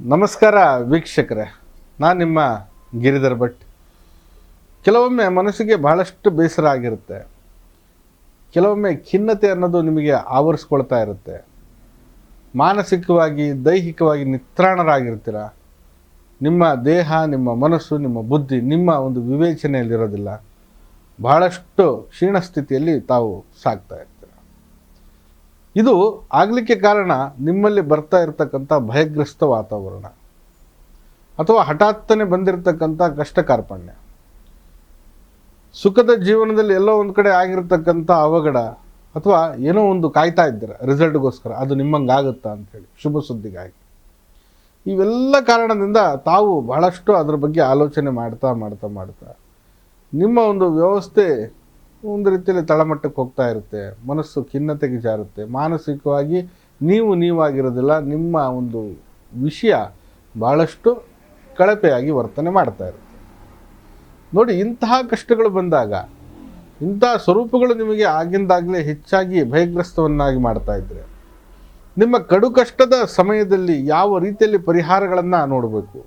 ನಮಸ್ಕಾರ ವೀಕ್ಷಕರೇ. ನಾನು ನಿಮ್ಮ ಗಿರಿಧರ್ ಭಟ್. ಕೆಲವೊಮ್ಮೆ ಮನಸ್ಸಿಗೆ ಬಹಳಷ್ಟು ಬೇಸರ ಆಗಿರುತ್ತೆ. ಕೆಲವೊಮ್ಮೆ ಖಿನ್ನತೆ ಅನ್ನೋದು ನಿಮಗೆ ಆವರಿಸ್ಕೊಳ್ತಾ ಇರುತ್ತೆ. ಮಾನಸಿಕವಾಗಿ, ದೈಹಿಕವಾಗಿ ನಿತ್ರಾಣರಾಗಿರ್ತೀರ. ನಿಮ್ಮ ದೇಹ, ನಿಮ್ಮ ಮನಸ್ಸು, ನಿಮ್ಮ ಬುದ್ಧಿ, ನಿಮ್ಮ ಒಂದು ವಿವೇಚನೆಯಲ್ಲಿರೋದಿಲ್ಲ. ಬಹಳಷ್ಟು ಕ್ಷೀಣ ಸ್ಥಿತಿಯಲ್ಲಿ ತಾವು ಸಾಕ್ತಾ ಇದು ಆಗಲಿಕ್ಕೆ ಕಾರಣ ನಿಮ್ಮಲ್ಲಿ ಬರ್ತಾ ಇರತಕ್ಕಂಥ ಭಯಗ್ರಸ್ತ ವಾತಾವರಣ. ಅಥವಾ ಹಠಾತ್ತನೆ ಬಂದಿರತಕ್ಕಂಥ ಕಷ್ಟ ಕಾರ್ಪಣ್ಯ. ಸುಖದ ಜೀವನದಲ್ಲಿ ಎಲ್ಲೋ ಒಂದು ಕಡೆ ಆಗಿರತಕ್ಕಂಥ ಅವಘಡ ಅಥವಾ ಏನೋ ಒಂದು ಕಾಯ್ತಾ ಇದ್ದೀರ ರಿಸಲ್ಟ್ಗೋಸ್ಕರ ಅದು ನಿಮ್ಮಂಗಾಗುತ್ತಾ ಅಂಥೇಳಿ ಶುಭ ಸುದ್ದಿಗಾಗಿ. ಇವೆಲ್ಲ ಕಾರಣದಿಂದ ತಾವು ಬಹಳಷ್ಟು ಅದರ ಬಗ್ಗೆ ಆಲೋಚನೆ ಮಾಡ್ತಾ ಮಾಡ್ತಾ ಮಾಡ್ತಾ, ನಿಮ್ಮ ಒಂದು ವ್ಯವಸ್ಥೆ ಒಂದು ರೀತಿಯಲ್ಲಿ ತಳಮಟ್ಟಕ್ಕೆ ಹೋಗ್ತಾ ಇರುತ್ತೆ. ಮನಸ್ಸು ಖಿನ್ನತೆಗೆ ಜಾರುತ್ತೆ. ಮಾನಸಿಕವಾಗಿ ನೀವು ನೀವಾಗಿರೋದಿಲ್ಲ. ನಿಮ್ಮ ಒಂದು ವಿಷಯ ಭಾಳಷ್ಟು ಕಳಪೆಯಾಗಿ ವರ್ತನೆ ಮಾಡ್ತಾ ಇರುತ್ತೆ. ನೋಡಿ, ಇಂತಹ ಕಷ್ಟಗಳು ಬಂದಾಗ, ಇಂತಹ ಸ್ವರೂಪಗಳು ನಿಮಗೆ ಆಗಿಂದಾಗಲೇ ಹೆಚ್ಚಾಗಿ ಭಯಗ್ರಸ್ತವನ್ನಾಗಿ ಮಾಡ್ತಾ ಇದ್ರೆ, ನಿಮ್ಮ ಕಡು ಕಷ್ಟದ ಸಮಯದಲ್ಲಿ ಯಾವ ರೀತಿಯಲ್ಲಿ ಪರಿಹಾರಗಳನ್ನು ನೋಡಬೇಕು?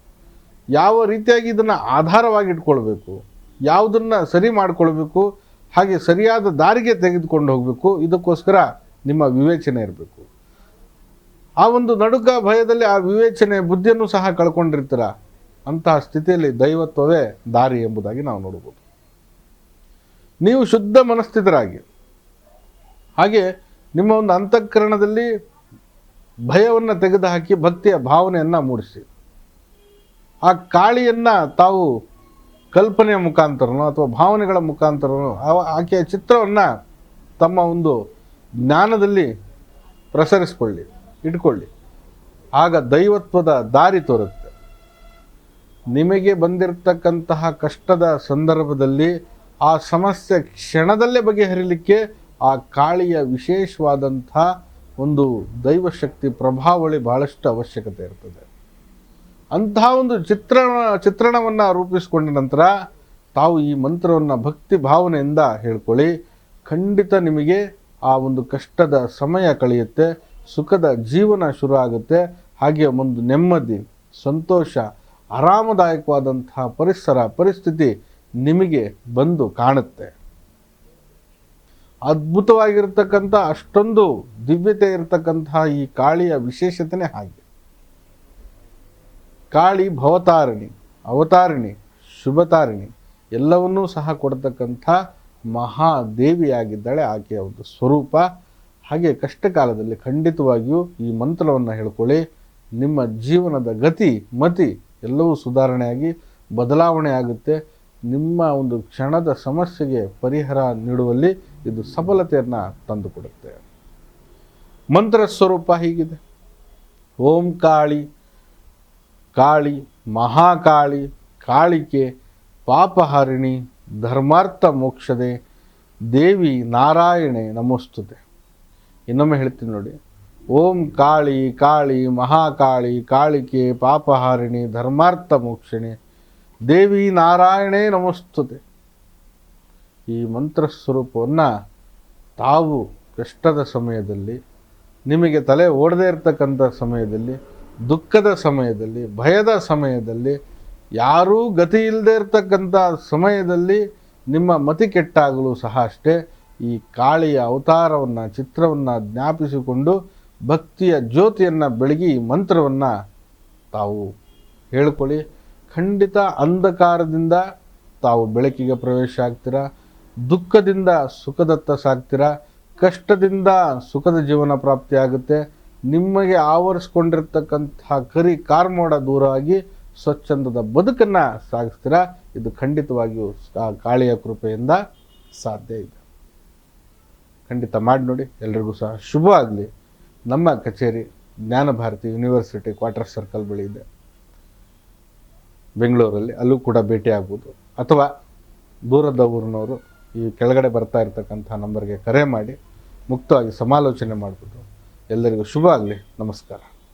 ಯಾವ ರೀತಿಯಾಗಿ ಇದನ್ನು ಆಧಾರವಾಗಿ ಇಟ್ಕೊಳ್ಬೇಕು? ಯಾವುದನ್ನು ಸರಿ ಮಾಡಿಕೊಳ್ಬೇಕು? ಹಾಗೆ ಸರಿಯಾದ ದಾರಿಗೆ ತೆಗೆದುಕೊಂಡು ಹೋಗಬೇಕು. ಇದಕ್ಕೋಸ್ಕರ ನಿಮ್ಮ ವಿವೇಚನೆ ಇರಬೇಕು. ಆ ಒಂದು ನಡುಕ ಭಯದಲ್ಲಿ ಆ ವಿವೇಚನೆ ಬುದ್ಧಿಯನ್ನು ಸಹ ಕಳ್ಕೊಂಡಿರ್ತೀರ? ಅಂತಹ ಸ್ಥಿತಿಯಲ್ಲಿ ದೈವತ್ವವೇ ದಾರಿ ಎಂಬುದಾಗಿ ನಾವು ನೋಡ್ಬೋದು ನೀವು ಶುದ್ಧ ಮನಸ್ಥಿತರಾಗಿ, ಹಾಗೆ ನಿಮ್ಮ ಒಂದು ಅಂತಃಕರಣದಲ್ಲಿ ಭಯವನ್ನು ತೆಗೆದುಹಾಕಿ ಭಕ್ತಿಯ ಭಾವನೆಯನ್ನು ಮೂಡಿಸಿ, ಆ ಕಾಳಿಯನ್ನು ತಾವು ಕಲ್ಪನೆಯ ಮುಖಾಂತರನೋ ಅಥವಾ ಭಾವನೆಗಳ ಮುಖಾಂತರನೋ ಆಕೆಯ ಚಿತ್ರವನ್ನು ತಮ್ಮ ಒಂದು ಜ್ಞಾನದಲ್ಲಿ ಪ್ರಸರಿಸ್ಕೊಳ್ಳಿ, ಇಟ್ಕೊಳ್ಳಿ. ಆಗ ದೈವತ್ವದ ದಾರಿ ತೋರುತ್ತೆ. ನಿಮಗೆ ಬಂದಿರತಕ್ಕಂತಹ ಕಷ್ಟದ ಸಂದರ್ಭದಲ್ಲಿ ಆ ಸಮಸ್ಯೆ ಕ್ಷಣದಲ್ಲೇ ಬಗೆಹರಿಲಿಕ್ಕೆ ಆ ಕಾಳಿಯ ವಿಶೇಷವಾದಂಥ ಒಂದು ದೈವಶಕ್ತಿ ಪ್ರಭಾವಳಿ ಬಹಳಷ್ಟು ಅವಶ್ಯಕತೆ ಇರ್ತದೆ. ಅಂತಹ ಒಂದು ಚಿತ್ರಣ ಚಿತ್ರಣವನ್ನು ರೂಪಿಸಿಕೊಂಡ ನಂತರ ತಾವು ಈ ಮಂತ್ರವನ್ನು ಭಕ್ತಿ ಭಾವನೆಯಿಂದ ಹೇಳ್ಕೊಳ್ಳಿ. ಖಂಡಿತ ನಿಮಗೆ ಆ ಒಂದು ಕಷ್ಟದ ಸಮಯ ಕಳೆಯುತ್ತೆ, ಸುಖದ ಜೀವನ ಶುರು ಆಗುತ್ತೆ ಹಾಗೆ ಒಂದು ನೆಮ್ಮದಿ, ಸಂತೋಷ ಆರಾಮದಾಯಕವಾದಂತಹ ಪರಿಸರ, ಪರಿಸ್ಥಿತಿ ನಿಮಗೆ ಬಂದು ಕಾಣುತ್ತೆ. ಅದ್ಭುತವಾಗಿರ್ತಕ್ಕಂಥ ಅಷ್ಟೊಂದು ದಿವ್ಯತೆ ಇರತಕ್ಕಂತಹ ಈ ಕಾಳಿಯ ವಿಶೇಷತೆನೇ ಹಾಗೆ. ಕಾಳಿ ಭವತಾರಿಣಿ, ಅವತಾರಿಣಿ, ಶುಭತಾರಿಣಿ ಎಲ್ಲವನ್ನೂ ಸಹ ಕೊಡ್ತಕ್ಕಂಥ ಮಹಾದೇವಿಯಾಗಿದ್ದಾಳೆ ಆಕೆಯ ಒಂದು ಸ್ವರೂಪ. ಹಾಗೆ ಕಷ್ಟ ಕಾಲದಲ್ಲಿ ಖಂಡಿತವಾಗಿಯೂ ಈ ಮಂತ್ರವನ್ನು ಹೇಳ್ಕೊಳ್ಳಿ. ನಿಮ್ಮ ಜೀವನದ ಗತಿ, ಮತಿ ಎಲ್ಲವೂ ಸುಧಾರಣೆಯಾಗಿ ಬದಲಾವಣೆ ಆಗುತ್ತೆ. ನಿಮ್ಮ ಒಂದು ಕ್ಷಣದ ಸಮಸ್ಯೆಗೆ ಪರಿಹಾರ ನೀಡುವಲ್ಲಿ ಇದು ಸಫಲತೆಯನ್ನು ತಂದುಕೊಡುತ್ತೆ. ಮಂತ್ರ ಸ್ವರೂಪ ಹೀಗಿದೆ. ಓಂ ಕಾಳಿ ಕಾಳಿ, ಮಹಾಕಾಳಿ, ಕಾಳಿಕೆ, ಪಾಪಹಾರಿಣಿ, ಧರ್ಮಾರ್ಥ ಮೋಕ್ಷದೆ, ದೇವಿ ನಾರಾಯಣೆ ನಮೋಸ್ತುತೆ. ಇನ್ನೊಮ್ಮೆ ಹೇಳ್ತೀನಿ ನೋಡಿ. ಓಂ ಕಾಳಿ ಕಾಳಿ, ಮಹಾಕಾಳಿ, ಕಾಳಿಕೆ, ಪಾಪಹಾರಿಣಿ, ಧರ್ಮಾರ್ಥ ಮೋಕ್ಷಣೆ, ದೇವಿ ನಾರಾಯಣೇ ನಮಸ್ತುತೆ. ಈ ಮಂತ್ರ ಸ್ವರೂಪವನ್ನು ತಾವು ಕಷ್ಟದ ಸಮಯದಲ್ಲಿ, ನಿಮಗೆ ತಲೆ ಓಡದೇ ಇರತಕ್ಕಂಥ ಸಮಯದಲ್ಲಿ ದುಃಖದ ಸಮಯದಲ್ಲಿ, ಭಯದ ಸಮಯದಲ್ಲಿ, ಯಾರೂ ಗತಿ ಇಲ್ಲದೆ ಇರತಕ್ಕಂಥ ಸಮಯದಲ್ಲಿ ನಿಮ್ಮ ಮತಿ ಕೆಟ್ಟಾಗಲೂ ಸಹ ಅಷ್ಟೇ ಈ ಕಾಳಿಯ ಅವತಾರವನ್ನು, ಚಿತ್ರವನ್ನು ಜ್ಞಾಪಿಸಿಕೊಂಡು ಭಕ್ತಿಯ ಜ್ಯೋತಿಯನ್ನು ಬೆಳಗಿ ಈ ಮಂತ್ರವನ್ನು ತಾವು ಹೇಳಿಕೊಳ್ಳಿ. ಖಂಡಿತ ಅಂಧಕಾರದಿಂದ ತಾವು ಬೆಳಕಿಗೆ ಪ್ರವೇಶ ಆಗ್ತೀರಾ? ದುಃಖದಿಂದ ಸುಖದತ್ತ ಸಾಗ್ತೀರಾ? ಕಷ್ಟದಿಂದ ಸುಖದ ಜೀವನ ಪ್ರಾಪ್ತಿಯಾಗುತ್ತೆ ನಿಮಗೆ ಆವರಿಸ್ಕೊಂಡಿರ್ತಕ್ಕಂತಹ ಕರಿ ಕಾರ್ಮೋಡ ದೂರ ಆಗಿ ಸ್ವಚ್ಛಂದದ ಬದುಕನ್ನು ಸಾಗಿಸ್ತೀರಾ? ಇದು ಖಂಡಿತವಾಗಿಯೂ ಕಾಳಿಯ ಕೃಪೆಯಿಂದ ಸಾಧ್ಯ ಇದೆ. ಖಂಡಿತ ಮಾಡಿ ನೋಡಿ. ಎಲ್ರಿಗೂ ಸಹ ಶುಭ ಆಗಲಿ. ನಮ್ಮ ಕಚೇರಿ ಜ್ಞಾನಭಾರತಿ ಯೂನಿವರ್ಸಿಟಿ ಕ್ವಾರ್ಟರ್ ಸರ್ಕಲ್ ಬಳಿ ಇದೆ. ಬೆಂಗಳೂರಲ್ಲಿ ಅಲ್ಲೂ ಕೂಡ ಭೇಟಿ ಆಗ್ಬೋದು. ಅಥವಾ ದೂರದ ಊರಿನವರು ಈ ಕೆಳಗಡೆ ಬರ್ತಾ ಇರ್ತಕ್ಕಂಥ ನಂಬರ್ಗೆ ಕರೆ ಮಾಡಿ ಮುಕ್ತವಾಗಿ ಸಮಾಲೋಚನೆ ಮಾಡ್ಬೋದು. ಎಲ್ಲರಿಗೂ ಶುಭ ಆಗಲಿ. ನಮಸ್ಕಾರ.